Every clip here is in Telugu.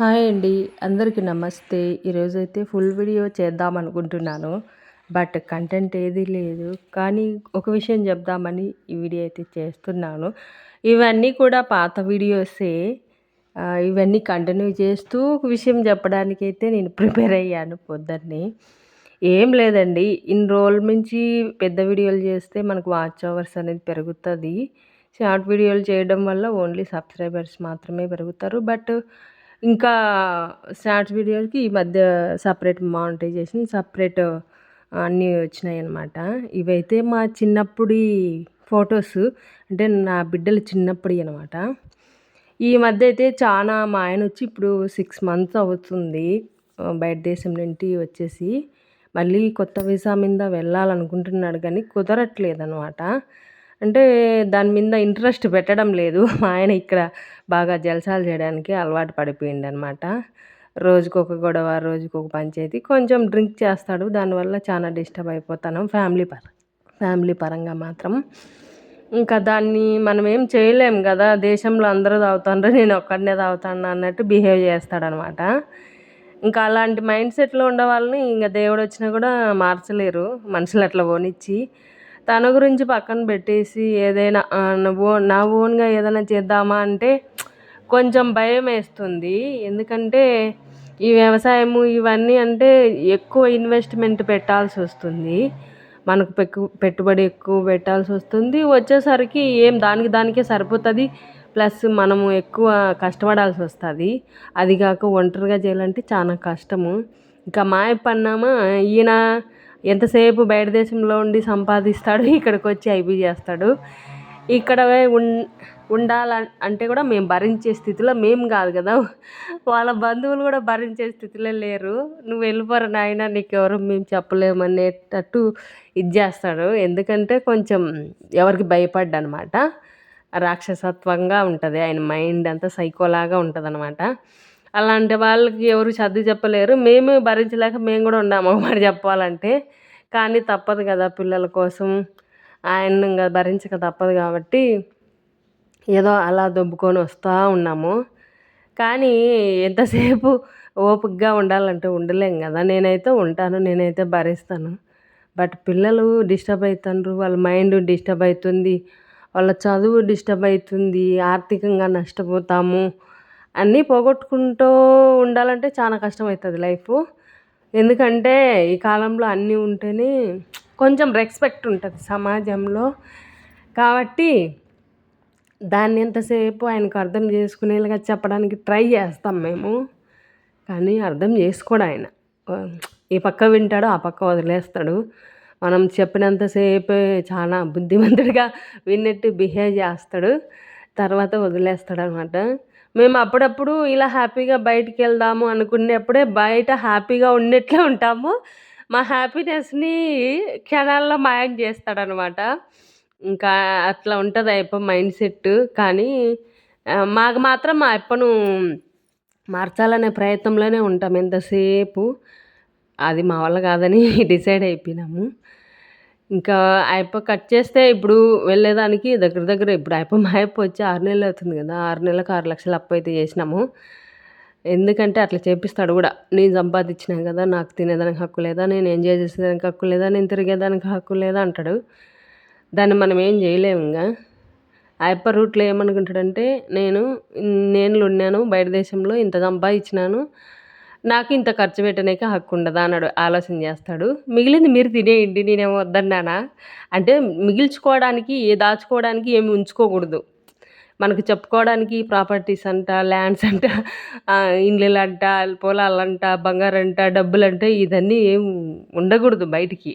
హాయ్ అండి. అందరికీ నమస్తే. ఈరోజైతే ఫుల్ వీడియో చేద్దాం అనుకుంటున్నాను. బట్ కంటెంట్ ఏది లేదు. కానీ ఒక విషయం చెప్దామని ఈ వీడియో అయితే చేస్తున్నాను. ఇవన్నీ కూడా పాత వీడియోసే. ఇవన్నీ కంటిన్యూ చేస్తూ ఒక విషయం చెప్పడానికి అయితే నేను ప్రిపేర్ అయ్యాను పొద్దున్నే. ఏం లేదండి. ఇన్ని రోజుల నుంచి పెద్ద వీడియోలు చేస్తే మనకు వాచ్ అవర్స్ అనేది పెరుగుతుంది. షార్ట్ వీడియోలు చేయడం వల్ల ఓన్లీ సబ్స్క్రైబర్స్ మాత్రమే పెరుగుతారు. బట్ ఇంకా షార్ట్స్ వీడియోకి ఈ మధ్య సపరేట్ మానిటైజేషన్ సపరేట్ అన్నీ వచ్చినాయి అన్నమాట ఇవైతే మా చిన్నప్పుడి ఫొటోస్ అంటే నా బిడ్డలు చిన్నప్పటి అనమాట ఈ మధ్య అయితే చాలా మా ఆయన వచ్చి ఇప్పుడు సిక్స్ మంత్స్ అవుతుంది బయట దేశం నుండి వచ్చేసి. మళ్ళీ కొత్త వీసా మీద వెళ్ళాలనుకుంటున్నాడు కానీ కుదరట్లేదు అనమాట అంటే దాని మీద ఇంట్రెస్ట్ పెట్టడం లేదు. మా ఆయన ఇక్కడ బాగా జలసాలు చేయడానికి అలవాటు పడిపోయింది అనమాట రోజుకొక గొడవ రోజుకొక పంచాయతీ. కొంచెం డ్రింక్ చేస్తాడు. దానివల్ల చాలా డిస్టర్బ్ అయిపోతాను. ఫ్యామిలీ పర ఫ్యామిలీ పరంగా మాత్రం. ఇంకా దాన్ని మనం ఏం చేయలేం కదా. దేశంలో అందరూ తాగుతాండ్రు నేను ఒక్కడనే తాగుతాను అన్నట్టు బిహేవ్ చేస్తాడనమాట. ఇంకా అలాంటి మైండ్ సెట్లో ఉండే వాళ్ళని ఇంకా దేవుడు వచ్చినా కూడా మార్చలేరు. మనుషులు అట్లా పోనిచ్చి. తన గురించి పక్కన పెట్టేసి ఏదైనా నా ఓన్ నా ఓన్గా ఏదైనా చేద్దామా అంటే కొంచెం భయం వేస్తుంది. ఎందుకంటే ఈ వ్యవసాయము ఇవన్నీ అంటే ఎక్కువ ఇన్వెస్ట్మెంట్ పెట్టాల్సి వస్తుంది. మనకు పెక్కు పెట్టుబడి ఎక్కువ పెట్టాల్సి వస్తుంది. వచ్చేసరికి ఏం దానికి దానికే సరిపోతుంది. ప్లస్ మనము ఎక్కువ కష్టపడాల్సి వస్తుంది. అది కాక ఒంటరిగా చేయాలంటే చాలా కష్టము. ఇంకా మాయప్పన్నామా ఈయన ఎంతసేపు బయట దేశంలో ఉండి సంపాదిస్తాడు ఇక్కడికి వచ్చి ఐబీ చేస్తాడు. ఇక్కడ ఉన్ ఉండాల అంటే కూడా మేము భరించే స్థితిలో మేము కాదు కదా. వాళ్ళ బంధువులు కూడా భరించే స్థితిలో లేరు. నువ్వు వెళ్ళిపోరు నాయన నీకెవరు మేము చెప్పలేమనేటట్టు ఇది చేస్తాడు. ఎందుకంటే కొంచెం ఎవరికి భయపడ్డా అనమాట రాక్షసత్వంగా ఉంటుంది. ఆయన మైండ్ అంతా సైకోలాగా ఉంటుంది అనమాట అలాంటి వాళ్ళకి ఎవరు సర్ది చెప్పలేరు. మేము భరించలేక మేము కూడా ఉన్నాము మరి చెప్పాలంటే. కానీ తప్పదు కదా పిల్లల కోసం. ఆయన ఇంకా భరించక తప్పదు కాబట్టి ఏదో అలా దొబ్బుకొని వస్తూ ఉన్నాము. కానీ ఎంతసేపు ఓపికగా ఉండాలంటే ఉండలేం కదా. నేనైతే ఉంటాను నేనైతే భరిస్తాను. బట్ పిల్లలు డిస్టర్బ్ అవుతున్నారు వాళ్ళ మైండ్ డిస్టర్బ్ అవుతుంది వాళ్ళ చదువు డిస్టర్బ్ అవుతుంది ఆర్థికంగా నష్టపోతాము. అన్నీ పోగొట్టుకుంటూ ఉండాలంటే చాలా కష్టం అవుతుంది లైఫ్. ఎందుకంటే ఈ కాలంలో అన్నీ ఉంటేనే కొంచెం రెస్పెక్ట్ ఉంటుంది సమాజంలో. కాబట్టి దాన్ని ఎంతసేపు ఆయనకు అర్థం చేసుకునేలాగా చెప్పడానికి ట్రై చేస్తాం మేము. కానీ అర్థం చేసుకోడు ఆయన. ఈ పక్క వింటాడు ఆ పక్క వదిలేస్తాడు. మనం చెప్పినంతసేపు చాలా బుద్ధిమంతుడిగా విన్నట్టు బిహేవ్ చేస్తాడు. తర్వాత వదిలేస్తాడు అనమాట మేము అప్పుడప్పుడు ఇలా హ్యాపీగా బయటికి వెళ్దాము అనుకునేప్పుడే బయట హ్యాపీగా ఉండేట్లే ఉంటాము. మా హ్యాపీనెస్ని క్షణాల్లో మాయం చేస్తాడనమాట. ఇంకా అట్లా ఉంటుంది అయ్యప్ప మైండ్ సెట్. కానీ మాకు మాత్రం మా అప్పను మార్చాలనే ప్రయత్నంలోనే ఉంటాం ఎంతసేపు. అది మా వల్ల కాదని డిసైడ్ అయిపోయినాము. ఇంకా ఆయప్ప కట్ చేస్తే ఇప్పుడు వెళ్ళేదానికి దగ్గర దగ్గర ఇప్పుడు ఆయప్ప మాయప్ప వచ్చి ఆరు నెలలు అవుతుంది కదా ఆరు నెలలకు ఆరు లక్షలు అప్పు అయితే చేసినాము. ఎందుకంటే అట్లా చేపిస్తాడు కూడా. నేను సంపాదించినా కదా నాకు తినేదానికి హక్కు లేదా నేను ఎంజాయ్ చేసేదానికి హక్కు లేదా నేను తిరిగేదానికి హక్కు లేదా అంటాడు. దాన్ని మనం ఏం చేయలేము ఇంకా. ఆయప్ప రూట్లో ఏమనుకుంటాడంటే నేను నేను ఉన్నాను బయట దేశంలో ఇంత సంపాదించినాను నాకు ఇంత ఖర్చు పెట్టడానికి హక్కు ఉండదా అన్నాడు. ఆలోచన చేస్తాడు. మిగిలింది మీరు తినేయండి నేనేమో వద్దన్నానా? అంటే మిగిల్చుకోవడానికి ఏ దాచుకోవడానికి ఏమి ఉంచుకోకూడదు. మనకు చెప్పుకోవడానికి ప్రాపర్టీస్ అంట ల్యాండ్స్ అంట ఇండ్లు ఇండ్లంట పొలాలంట బంగారంట డబ్బులంట ఇదన్నీ ఏం ఉండకూడదు బయటికి.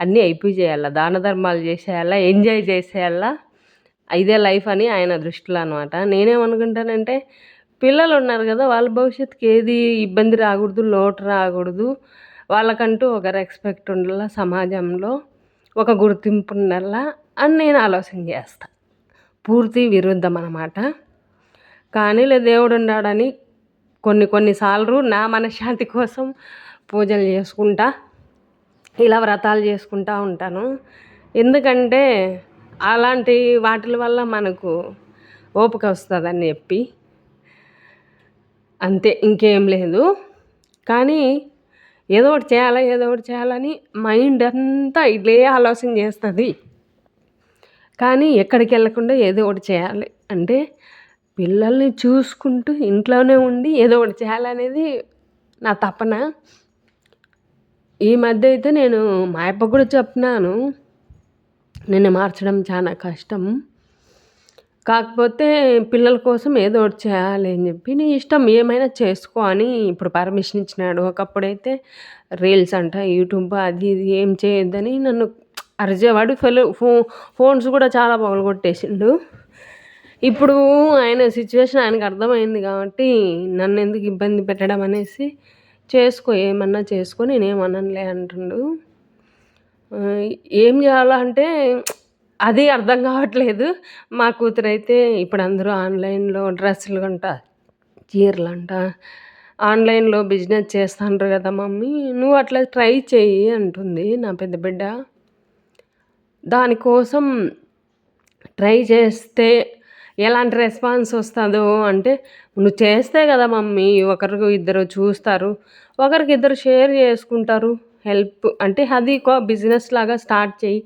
అన్నీ అయిపోయి చేయాలా? దాన ధర్మాలు చేసేయాలా? ఎంజాయ్ చేసేయాలా? ఇదే లైఫ్ అని ఆయన దృష్టిలో అనమాట నేనేమనుకుంటానంటే పిల్లలు ఉన్నారు కదా వాళ్ళ భవిష్యత్తుకి ఏది ఇబ్బంది రాకూడదు లోటు రాకూడదు వాళ్ళకంటూ ఒక రెస్పెక్ట్ ఉండాల సమాజంలో ఒక గుర్తింపు ఉండాలా అని నేను ఆలోచన చేస్తాను పూర్తి విరుద్ధం అన్నమాట. కానీ లే దేవుడు ఉన్నాడని కొన్ని కొన్నిసార్లు నా మనశ్శాంతి కోసం పూజలు చేసుకుంటా ఇలా వ్రతాలు చేసుకుంటా ఉంటాను. ఎందుకంటే అలాంటి వాటి వల్ల మనకు ఓపిక వస్తుందని చెప్పి అంతే ఇంకేం లేదు. కానీ ఏదో ఒకటి చేయాలా ఏదో ఒకటి చేయాలని మైండ్ అంతా ఇదే ఆలోచన చేస్తుంది. కానీ ఎక్కడికి వెళ్ళకుండా ఏదో ఒకటి చేయాలి. అంటే పిల్లల్ని చూసుకుంటూ ఇంట్లోనే ఉండి ఏదో ఒకటి చేయాలనేది నా తపన. ఈ మధ్య అయితే నేను మా అప్ప కూడా చెప్తున్నాను నిన్ను మార్చడం చాలా కష్టం. కాకపోతే పిల్లల కోసం ఏదో ఒకటి చేయాలి అని చెప్పి నీ ఇష్టం ఏమైనా చేసుకో అని ఇప్పుడు పర్మిషన్ ఇచ్చినాడు. ఒకప్పుడైతే రీల్స్ అంట యూట్యూబ్ అది ఇది ఏం చేయొద్దని నన్ను అరిచేవాడు. ఫెలో ఫో ఫోన్స్ కూడా చాలా కొట్టేసిండు ఇప్పుడు ఆయన సిచ్యువేషన్ ఆయనకు అర్థమైంది కాబట్టి నన్ను ఎందుకు ఇబ్బంది పెట్టడం అనేసి చేసుకో ఏమన్నా చేసుకో నేనేమనలే అంటుండు. ఏం చేయాలంటే అది అర్థం కావట్లేదు. మా కూతురైతే ఇప్పుడు అందరూ ఆన్లైన్లో డ్రెస్సులు అంట చీరలు అంట ఆన్లైన్లో బిజినెస్ చేస్తాండ్రు కదా మమ్మీ నువ్వు అట్లా ట్రై చెయ్యి అంటుంది నా పెద్ద బిడ్డ. దానికోసం ట్రై చేస్తే ఎలాంటి రెస్పాన్స్ వస్తుందో అంటే నువ్వు చేస్తే కదా మమ్మీ ఒకరికి ఇద్దరు చూస్తారు ఒకరికి ఇద్దరు షేర్ చేసుకుంటారు. హెల్ప్ అంటే అది ఒక బిజినెస్ లాగా స్టార్ట్ చేయి.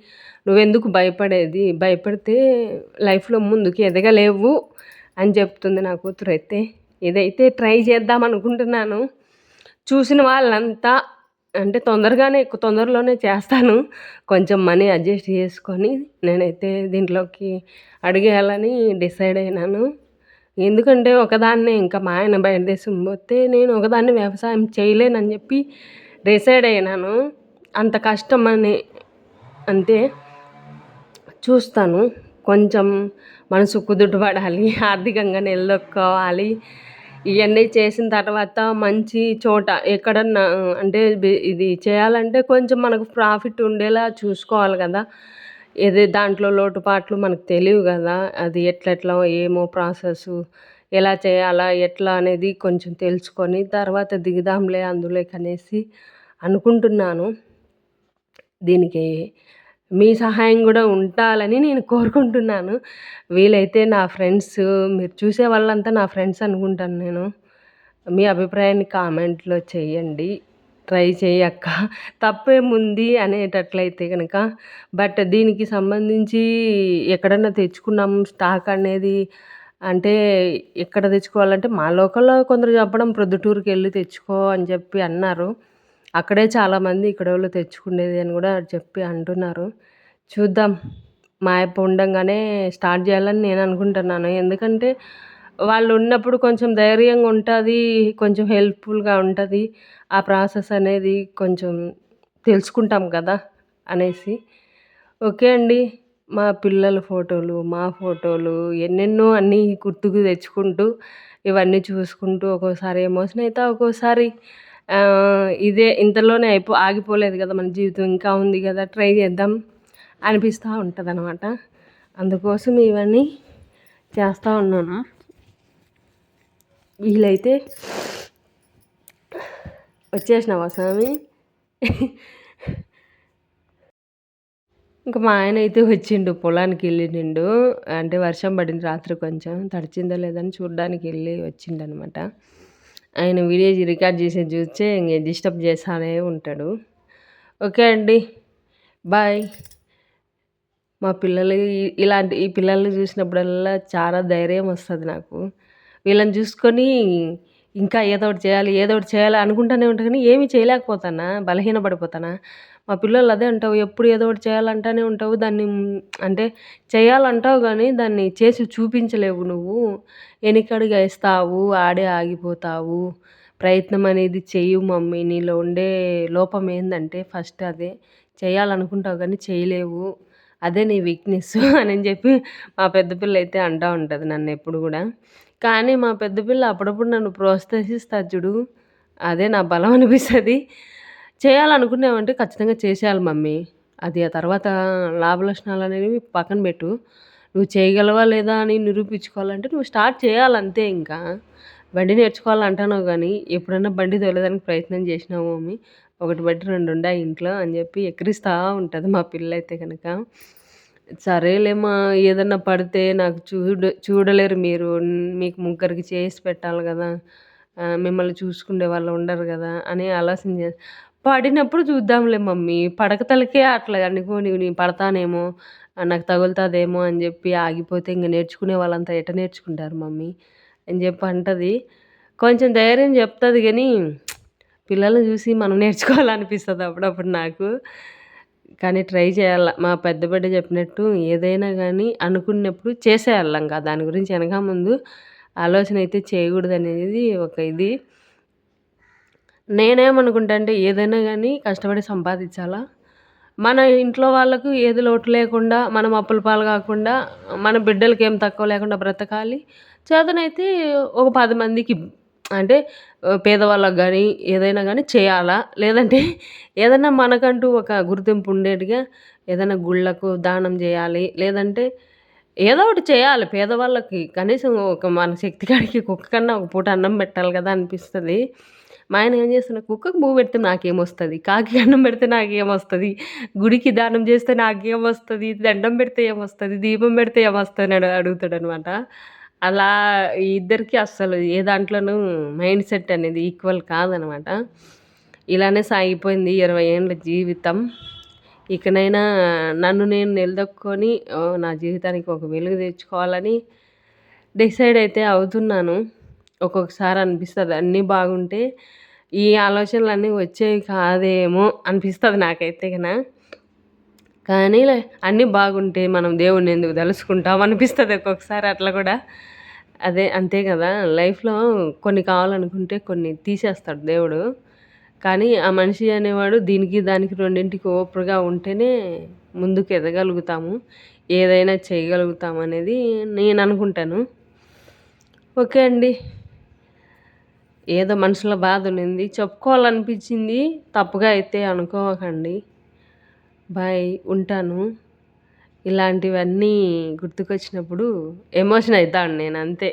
నువ్వెందుకు భయపడేది? భయపడితే లైఫ్లో ముందుకు ఎదగలేవు అని చెప్తుంది నా కూతురు. అయితే ఇదైతే ట్రై చేద్దాం అనుకుంటున్నాను చూసిన వాళ్ళంతా అంటే తొందరగానే తొందరలోనే చేస్తాను. కొంచెం మనీ అడ్జస్ట్ చేసుకొని నేనైతే దీంట్లోకి అడిగేయాలని డిసైడ్ అయినాను. ఎందుకంటే ఒకదాన్నే ఇంకా మా ఆయన బయటదేశం పోతే నేను ఒకదాన్ని వ్యవసాయం చేయలేనని చెప్పి డిసైడ్ అయినాను. అంత కష్టం అని అంతే చూస్తాను. కొంచెం మనసు కుదుటపడాలి ఆర్థికంగా నిలదొక్కోవాలి. ఇవన్నీ చేసిన తర్వాత మంచి చోట ఎక్కడన్నా అంటే ఇది చేయాలంటే కొంచెం మనకు ప్రాఫిట్ ఉండేలా చూసుకోవాలి కదా. ఏది దాంట్లో లోటుపాట్లు మనకు తెలియవు కదా. అది ఎట్లెట్లా ఏమో ప్రాసెస్ ఎలా చేయాలా ఎట్లా అనేది కొంచెం తెలుసుకొని తర్వాత దిగుదాంలే అందులోకి అనేసి అనుకుంటున్నాను. దీనికి మీ సహాయం కూడా ఉండాలని నేను కోరుకుంటున్నాను. వీలైతే నా ఫ్రెండ్స్ మీరు చూసే వాళ్ళంతా నా ఫ్రెండ్స్ అనుకుంటాను నేను. మీ అభిప్రాయాన్ని కామెంట్లో చేయండి. ట్రై చేయక్క తప్పేముంది అనేటట్లయితే కనుక బట్ దీనికి సంబంధించి ఎక్కడన్నా తెచ్చుకున్నాం స్టాక్ అనేది అంటే ఎక్కడ తెచ్చుకోవాలంటే మా లోకల్లో కొందరు చెప్పడం ప్రొద్దుటూరుకి వెళ్ళి తెచ్చుకో అని చెప్పి అన్నారు. అక్కడే చాలామంది ఇక్కడ వాళ్ళు తెచ్చుకునేది అని కూడా చెప్పి అంటున్నారు. చూద్దాం. మా అప్ప ఉండంగానే స్టార్ట్ చేయాలని నేను అనుకుంటున్నాను. ఎందుకంటే వాళ్ళు ఉన్నప్పుడు కొంచెం ధైర్యంగా ఉంటుంది కొంచెం హెల్ప్ఫుల్గా ఉంటుంది. ఆ ప్రాసెస్ అనేది కొంచెం తెలుసుకుంటాం కదా అనేసి. ఓకే అండి. మా పిల్లల ఫోటోలు మా ఫోటోలు ఎన్నెన్నో అన్నీ గుర్తుకు తెచ్చుకుంటూ ఇవన్నీ చూసుకుంటూ ఒక్కోసారి ఎమోషన్ అయితే ఒక్కోసారి ఇదే ఇంతలోనే అయిపో ఆగిపోలేదు కదా మన జీవితం ఇంకా ఉంది కదా ట్రై చేద్దాం అనిపిస్తూ ఉంటుంది అనమాట అందుకోసం ఇవన్నీ చేస్తూ ఉన్నాను. వీలైతే వచ్చేసినావా స్వామి? ఇంకా మా ఆయన అయితే వచ్చిండు పొలానికి వెళ్ళిండు. అంటే వర్షం పడింది రాత్రి కొంచెం. తడిచిందో లేదని చూడడానికి వెళ్ళి వచ్చిండు అనమాట ఆయన వీడియో రికార్డ్ చేసి చూస్తే ఇంక డిస్టర్బ్ చేస్తానే ఉంటాడు. ఓకే అండి. బాయ్. మా పిల్లలు ఇలాంటి ఈ పిల్లల్ని చూసినప్పుడల్లా చాలా ధైర్యం వస్తుంది నాకు. వీళ్ళని చూసుకొని ఇంకా ఏదో ఒకటి చేయాలి ఏదో ఒకటి చేయాలి అనుకుంటూనే ఉంటాను కానీ ఏమీ చేయలేకపోతానా? బలహీన పడిపోతానా మా పిల్లలు అదే అంటావు ఎప్పుడు ఏదో ఒకటి చేయాలంటానే ఉంటావు. దాన్ని అంటే చేయాలంటావు కానీ దాన్ని చేసి చూపించలేవు నువ్వు. వెనకడుగు వేస్తావు ఆడే ఆగిపోతావు. ప్రయత్నం అనేది చెయ్యు మమ్మీ నీలో ఉండే లోపం ఏంటంటే ఫస్ట్ అదే. చేయాలనుకుంటావు కానీ చేయలేవు. అదే నీ వీక్నెస్ అని చెప్పి మా పెద్ద పిల్ల అయితే అంటూ ఉంటుంది నన్ను ఎప్పుడు కూడా. కానీ మా పెద్ద పిల్ల అప్పుడప్పుడు నన్ను ప్రోత్సహిస్తుంది చూడు. అదే నా బలం అనిపిస్తుంది. చేయాలనుకున్నామంటే ఖచ్చితంగా చేసేయాలి మమ్మీ. అది ఆ తర్వాత లాభలక్షణాలు అనేవి పక్కన పెట్టు. నువ్వు చేయగలవా లేదా అని నిరూపించుకోవాలంటే నువ్వు స్టార్ట్ చేయాలంతే ఇంకా. బండి నేర్చుకోవాలంటున్నావు కానీ ఎప్పుడైనా బండి తోలేదానికి ప్రయత్నం చేసినావు మమ్మీ. ఒకటి బట్టి రెండు ఉండే ఇంట్లో అని చెప్పి ఎక్కిరిస్తూ ఉంటుంది మా పిల్ల అయితే కనుక సరేలేమ్మా ఏదన్నా పడితే నాకు చూడ చూడలేరు మీరు. మీకు ముగ్గురికి చేసి పెట్టాలి కదా. మిమ్మల్ని చూసుకునే వాళ్ళు ఉండరు కదా అని ఆలోచన చే పడినప్పుడు చూద్దాంలే మమ్మీ. పడకతలకే అట్లా అనుకోని నేను పడతానేమో నాకు తగులుతుందేమో అని చెప్పి ఆగిపోతే ఇంక నేర్చుకునే వాళ్ళంతా ఎట నేర్చుకుంటారు మమ్మీ? అని చెప్పి అంటది. కొంచెం ధైర్యం చెప్తుంది కానీ పిల్లల్ని చూసి మనం నేర్చుకోవాలనిపిస్తుంది అప్పుడప్పుడు నాకు. కానీ ట్రై చేయాల. మా పెద్ద బిడ్డ చెప్పినట్టు ఏదైనా కానీ అనుకున్నప్పుడు చేసేయాలి ఇంకా దాని గురించి వెనక ముందు ఆలోచన అయితే చేయకూడదు అనేది ఒక ఇది. నేనేమనుకుంటా అంటే ఏదైనా కానీ కష్టపడి సంపాదించాలా? మన ఇంట్లో వాళ్ళకు ఏది లోటు లేకుండా మనం అప్పుల పాలు కాకుండా మన బిడ్డలకి ఏం తక్కువ లేకుండా బ్రతకాలి. చేతనైతే ఒక పది మందికి అంటే పేదవాళ్ళకు పేదవాళ్ళకి కానీ ఏదైనా కానీ చేయాలా? లేదంటే ఏదైనా మనకంటూ ఒక గుర్తింపు ఉండేట్టుగా ఏదైనా గుళ్ళకు దానం చేయాలి. లేదంటే ఏదో ఒకటి చేయాలి. పేదవాళ్ళకి కనీసం ఒక మన శక్తి కాడికి కుక్క కన్నా ఒక పూట అన్నం పెట్టాలి కదా అనిపిస్తుంది. మా ఆయన ఏం చేస్తున్నా కుక్కకు పువ్వు పెడితే నాకేమొస్తుంది కాకి అన్నం పెడితే నాకేమొస్తుంది గుడికి దానం చేస్తే నాకేమొస్తుంది దండం పెడితే ఏమొస్తుంది దీపం పెడితే ఏమొస్తుంది అని అడుగుతాడు అనమాట అలా ఇద్దరికి అస్సలు ఏ దాంట్లోనూ మైండ్ సెట్ అనేది ఈక్వల్ కాదనమాట ఇలానే సాగిపోయింది ఇరవై ఏళ్ళ జీవితం. ఇకనైనా నన్ను నేను నిలదొక్కుని నా జీవితానికి ఒక వెలుగు తెచ్చుకోవాలని డిసైడ్ అయితే అవుతున్నాను. ఒక్కొక్కసారి అనిపిస్తుంది అన్నీ బాగుంటే ఈ ఆలోచనలు అన్నీ వచ్చేవి కాదేమో అనిపిస్తుంది నాకైతే కన్నా కానీ అన్నీ బాగుంటే మనం దేవుణ్ణి ఎందుకు తెలుసుకుంటాం అనిపిస్తుంది ఒక్కొక్కసారి అట్లా కూడా. అదే అంతే కదా. లైఫ్లో కొన్ని కావాలనుకుంటే కొన్ని తీసేస్తాడు దేవుడు. కానీ ఆ మనిషి అనేవాడు దీనికి దానికి రెండింటికి ఓపుగా ఉంటేనే ముందుకు ఎదగలుగుతాము. ఏదైనా చేయగలుగుతాం అనేది నేను అనుకుంటాను. ఓకే అండి. ఏదో మనసులో బాధ ఉన్నింది చెప్పుకోవాలనిపించింది. తప్పుగా అయితే అనుకోకండి. బాయ్ ఉంటాను. ఇలాంటివన్నీ గుర్తుకొచ్చినప్పుడు ఎమోషన్ అవుతాను నేను అంతే.